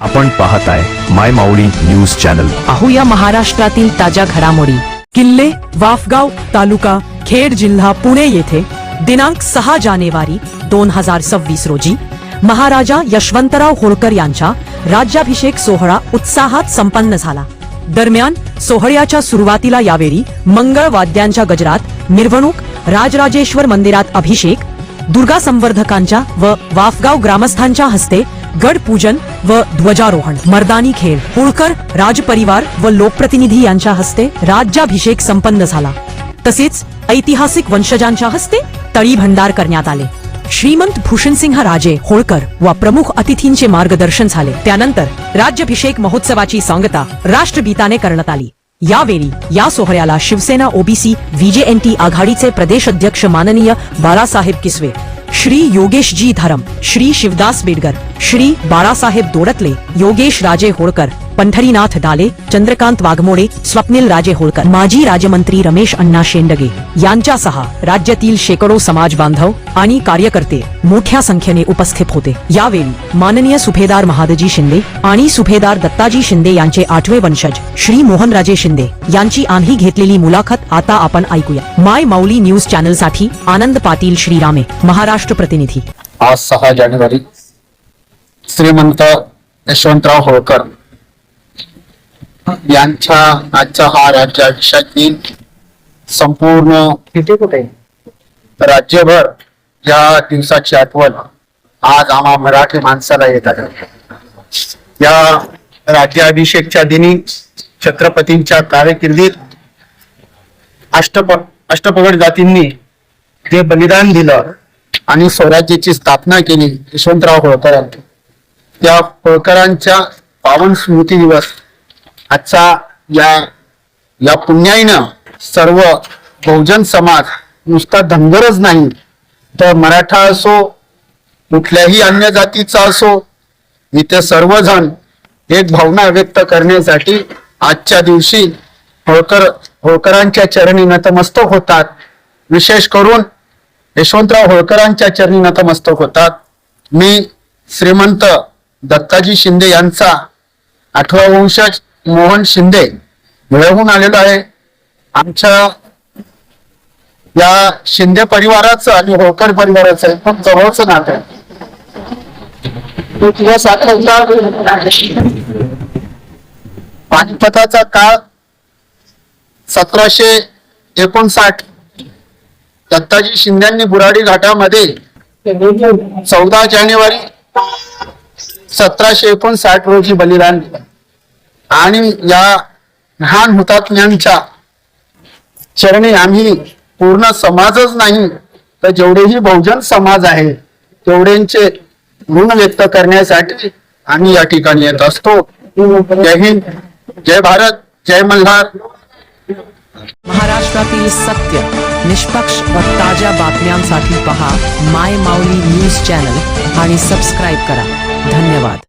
आपण पाहत आहे माय माऊली न्यूज चॅनल. पाहूया महाराष्ट्रातील ताज्या घडामोडी. किल्ले वाफगाव तालुका खेड जिल्हा पुणे येथे दिनांक सहा जानेवारी दोन हजार सव्वीस रोजी महाराजा यशवंतराव होळकर यांच्या राज्याभिषेक सोहळा उत्साहात संपन्न झाला. दरम्यान सोहळ्याच्या सुरुवातीला यावेळी मंगळ वाद्यांच्या गजरात मिरवणूक राजराजेश्वर मंदिरात अभिषेक दुर्गा संवर्धकांच्या व वाफगाव ग्रामस्थांच्या हस्ते गड पूजन व ध्वजारोहण मर्दानी खेळ होळकर राजपरिवार व लोकप्रतिनिधी यांच्या हस्ते राज्याभिषेक संपन्न झाला. तसेच ऐतिहासिक वंशजांच्या हस्ते तळी भंडार करण्यात आले. श्रीमंत भूषणसिंह राजे होळकर व प्रमुख अतिथींचे मार्गदर्शन झाले. त्यानंतर राज्याभिषेक महोत्सवाची सांगता राष्ट्रगीताने करण्यात आली. यावेळी या सोहळ्याला शिवसेना ओबीसी व्हीजेएनटी आघाडीचे प्रदेश अध्यक्ष माननीय बाळासाहेब किसवे श्री योगेश जी धरम श्री शिवदास बेडगर श्री बाळासाहेब दोडतले योगेश राजे होळकर पंढरीनाथ दाले चंद्रकांत वाघमोडे स्वप्नील राजे होळकर माजी राज्यमंत्री रमेश अण्णा शेंडगे. यांच्यासह राज्यातील शेकडो समाज बांधव आणि कार्यकर्ते मोठ्या संख्येने उपस्थित होते. यावेळी माननीय सुभेदार महादजी शिंदे आणि सुभेदार दत्ताजी शिंदे यांचे आठवे वंशज श्री मोहनराजे शिंदे यांची आम्ही घेतलेली मुलाखत आता आपण ऐकूया. माय माऊली न्यूज चॅनलसाठी आनंद पाटील श्रीरामे महाराष्ट्र प्रतिनिधी. आज सहा जानेवारी श्रीमंत यशवंतराव होळकर यांच्या आजचा हा राज्याभिषेक संपूर्ण राज्यभर या दिवसाची आठवण आज आम्हा मराठी माणसाला येत आहे. या राज्याभिषेकच्या दिनी छत्रपतींच्या कारकिर्दीत अष्टप अष्टपगड जातींनी जे बलिदान दिलं आणि स्वराज्याची स्थापना केली यशवंतराव होळकरांनी. त्या होळकरांच्या पावन स्मृती दिवस आजचा या या पुण्याईनं सर्व बहुजन समाज नुसता धनगरच नाही तर मराठा असो कुठल्याही अन्य जातीचा असो इथे सर्वजण एक भावना व्यक्त करण्यासाठी आजच्या दिवशी होळकर होळकरांच्या चरणी नतमस्तक होतात. विशेष करून यशवंतराव होळकरांच्या चरणी नतमस्तक होतात. मी श्रीमंत दत्ताजी शिंदे यांचा आठवा वंशज मोहन शिंदे मिळवून आलेलो आहे. आमच्या या शिंदे परिवाराचं आणि होळकर परिवाराचं खूप जवळचं नातं आहे. तो दिवस आठवता पानिपताचा काळ सतराशे एकोणसाठ. दत्ताजी शिंद्यांनी बुराडी घाटामध्ये चौदा जानेवारी सतराशे एकोणसाठ रोजी बलिदान दिलं. आणि या लहान हुतात्म्यांच्या चरणी आम्ही पूर्ण समाजच नाही तर जेवढेही बहुजन समाज आहे तेवढ्यांचे ऋण व्यक्त करण्यासाठी आम्ही या ठिकाणी येत असतो. जय हिंद जय भारत जय मल्हार. महाराष्ट्रातील सत्य निष्पक्ष व ताज्या बातम्यांसाठी पहा माय माऊली न्यूज चॅनल आणि सबस्क्राईब करा. धन्यवाद.